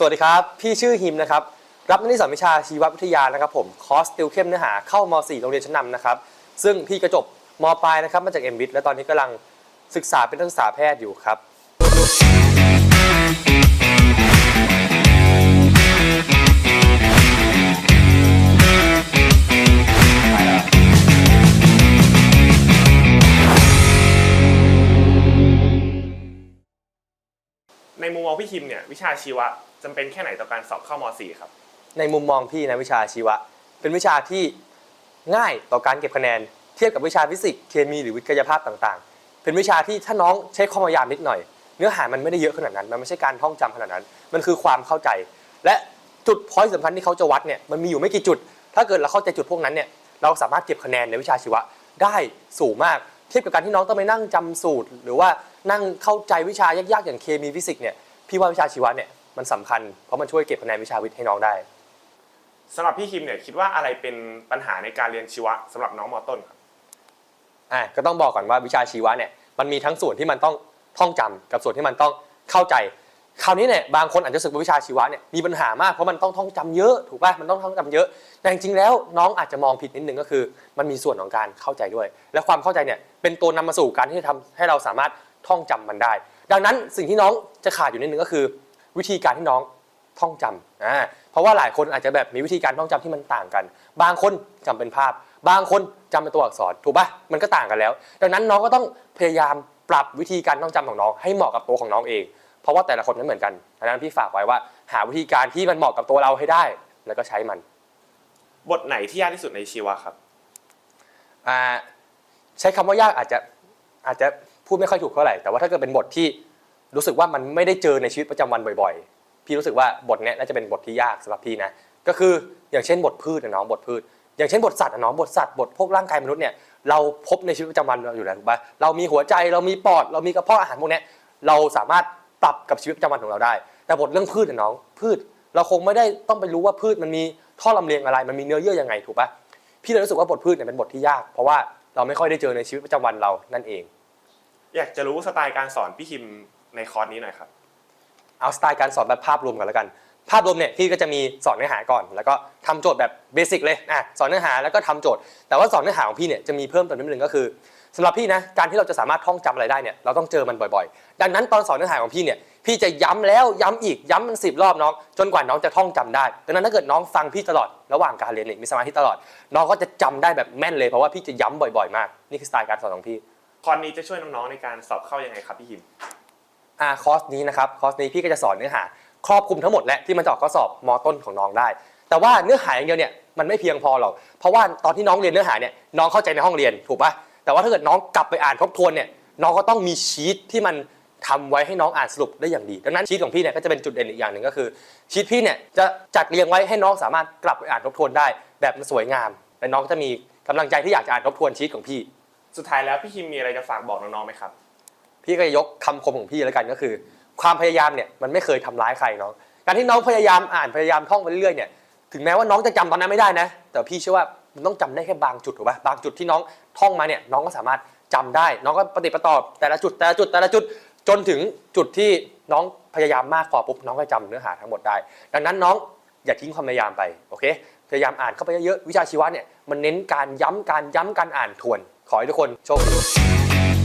สวัสดีครับ พี่ชื่อฮิมนะครับ รับหน้าที่สอนวิชาชีววิทยานะครับผม คอร์สติวเข้มเนื้อหาเข้าม .4 โรงเรียนชั้นนำนะครับ ซึ่งพี่กระจบมปลายนะครับมาจากเอ็มวิทและตอนนี้กำลังศึกษาเป็นนักศึกษาแพทย์อยู่ครับ ในมุมมองพี่คิมเนี่ยวิชาชีวะ จำเป็นแค่ไหนต่อการสอบเข้าม .4 ครับ ในมุมมองพี่นะวิชาชีวะ เป็นวิชาที่ง่ายต่อการเก็บคะแนน เทียบกับวิชาฟิสิกส์เคมีหรือวิทยาภาพต่างๆ เป็นวิชาที่ถ้าน้องใช้ความพยายามนิดหน่อย เนื้อหามันไม่ได้เยอะขนาดนั้น มันไม่ใช่การท่องจำขนาดนั้น มันคือความเข้าใจ และจุดพอยต์สำคัญที่เขาจะวัดเนี่ยมันมีอยู่ไม่กี่จุด ถ้าเกิดเราเข้าใจจุดพวกนั้นเนี่ยเราสามารถเก็บคะแนนในวิชาชีวะได้สูงมากเทียบกับการที่น้องต้องไปนั่งจำสูตร หรือว่านั่งเข้าใจวิชายากๆอย่างเคมีฟิสิกส์เนี่ยพี่ว่าวิชาชีวะเนี่ย มันสำคัญ เพราะมันช่วยเก็บคะแนนวิชาวิทย์ให้น้องได้สำหรับพี่คิมเนี่ยคิดว่าอะไรเป็นปัญหาในการเรียนชีวะสำหรับน้องมต้นครับอะก็ต้องบอกก่อนว่าวิชาชีวะเนี่ยมันมีทั้งส่วนที่มันต้องท่องจำกับส่วนที่มันต้องเข้าใจคราวนี้เนี่ยบางคนอาจจะรู้สึกว่าวิชาชีวะเนี่ยมีปัญหามากเพราะมันต้องท่องจำเยอะถูกป่ะมันต้องท่องจำเยอะ แต่จริงๆแล้วน้องอาจจะมองผิดนิดนึงก็คือ มันมีส่วนของการเข้าใจด้วย และความเข้าใจเนี่ยเป็นตัวนำมาสู่การที่จะทำให้เราสามารถท่องจำมันได้ ดังนั้นสิ่งที่น้องจะขาดอยู่นิดนึงก็คือ วิธีการที่น้องท่องจำอ่าเพราะว่าหลายคนอาจจะแบบมีวิธีการท่องจำที่มันต่างกัน บางคนจำเป็นภาพ บางคนจำเป็นตัวอักษรถูกปะมันก็ต่างกันแล้ว ดังนั้นน้องก็ต้องพยายามปรับวิธีการท่องจำของน้องให้เหมาะกับตัวของน้องเอง เพราะว่าแต่ละคนไม่เหมือนกันดังนั้นพี่ฝากไว้ว่า หาวิธีการที่มันเหมาะกับตัวเราให้ได้ แล้วก็ใช้มัน บทไหนที่ยากที่สุดในชีวะครับอ่าใช้คำว่ายากอาจจะอาจจะพูดไม่ค่อยถูกเท่าไหร่แต่ว่าถ้าเกิดเป็นบทที่ รู้สึกว่ามันไม่ได้เจอในชีวิตประจำวันบ่อยๆ พี่รู้สึกว่าบทเนี้ยน่าจะเป็นบทที่ยากสำหรับพี่นะ ก็คืออย่างเช่นบทพืชนะน้องบทพืช อย่างเช่นบทสัตว์นะน้องบทสัตว์บทพวกร่างกายมนุษย์เนี่ยเราพบในชีวิตประจำวันเราอยู่แล้วถูกปะเรามีหัวใจเรามีปอดเรามีกระเพาะอาหารพวกเนี้ยเราสามารถปรับกับชีวิตประจำวันของเราได้ แต่บทเรื่องพืชนะน้องพืช เราคงไม่ได้ต้องไปรู้ว่าพืชมันมีท่อลำเลียงอะไร มันมีเนื้อเยื่อยังไงถูกปะพี่เลยรู้สึกว่าบทพืชเนี่ยเป็นบทที่ยาก เพราะว่าเราไม่ค่อยได้เจอในชีวิตประจำวันเรานั่นเอง อยากจะรู้สไตล์การสอนพี่คิม ในคอร์สนี้หน่อยครับเอาสไตล์การสอนแบบภาพรวมกันแล้วกัน ภาพรวมเนี่ยพี่ก็จะมีสอนเนื้อหาก่อน แล้วก็ทำโจทย์แบบเบสิกเลยอะสอนเนื้อหาแล้วก็ทำโจทย์ แต่ว่าสอนเนื้อหาของพี่เนี่ยจะมีเพิ่มเติมนิดนึงก็คือสำหรับพี่นะการที่เราจะสามารถท่องจำอะไรได้เนี่ยเราต้องเจอมันบ่อยๆ ดังนั้นตอนสอนเนื้อหาของพี่เนี่ยพี่จะย้ำแล้วย้ำอีกย้ำมันสิบรอบน้อง จนกว่าน้องจะท่องจำได้ดังนั้นถ้าเกิดน้องฟังพี่ตลอดระหว่างการเรียนเนี่ยมีสมาธิตลอด น้องก็จะจำได้แบบแม่นเลยเพราะว่าพี่จะย้ำบ่อย ๆ มาก นี่คือสไตล์การสอนของพี่คอร์สนี้จะช่วยน้องๆในการสอบเข้ายังไงครับพี่คิม อ่าคอร์สนี้นะครับคอร์สนี้พี่ก็จะสอนเนื้อหา ครอบคลุมทั้งหมดและที่มันจะออกข้อสอบมต้นของน้องได้ แต่ว่าเนื้อหาอย่างเดียวเนี่ยมันไม่เพียงพอหรอกเพราะว่าตอนที่น้องเรียนเนื้อหาเนี่ยน้องเข้าใจในห้องเรียนถูกปะแต่ว่าถ้าเกิดน้องกลับไปอ่านทบทวนเนี่ยน้องก็ต้องมีชีตที่มันทำไว้ให้น้องอ่านสรุปได้อย่างดี ดังนั้นชีตของพี่เนี่ยก็จะเป็นจุดเด่นอีกอย่างหนึ่งก็คือชีตพี่เนี่ยจะจัดเรียงไว้ให้น้องสามารถกลับไปอ่านทบทวนได้ แบบสวยงาม และน้องจะมีกำลังใจที่อยากจะอ่านทบทวนชีตของพี่ สุดท้ายแล้วพี่คิมมีอะไรจะฝากบอกน้องๆไหมครับ พี่ก็จะยกคำคมของพี่แล้วกันก็คือ ความพยายามเนี่ยมันไม่เคยทำร้ายใครน้องการที่น้องพยายามอ่านพยายามท่องไปเรื่อยๆเนี่ยถึงแม้ว่าน้องจะจำตอนนั้นไม่ได้นะ แต่พี่เชื่อว่ามันต้องจำได้แค่บางจุดถูกป่ะบางจุดที่น้องท่องมาเนี่ยน้องก็สามารถจำได้ น้องก็ปฏิปต่อแต่ละจุดแต่ละจุดแต่ละจุดจนถึงจุดที่น้องพยายามมากพอปุ๊บน้องก็จำเนื้อหาทั้งหมดได้ ดังนั้นน้องอย่าทิ้งความพยายามไปโอเคพยายามอ่านเข้าไปเยอะๆวิชาชีวะเนี่ยมันเน้นการย้ำการย้ำการอ่านทวน ขอให้ทุกคนโชคดี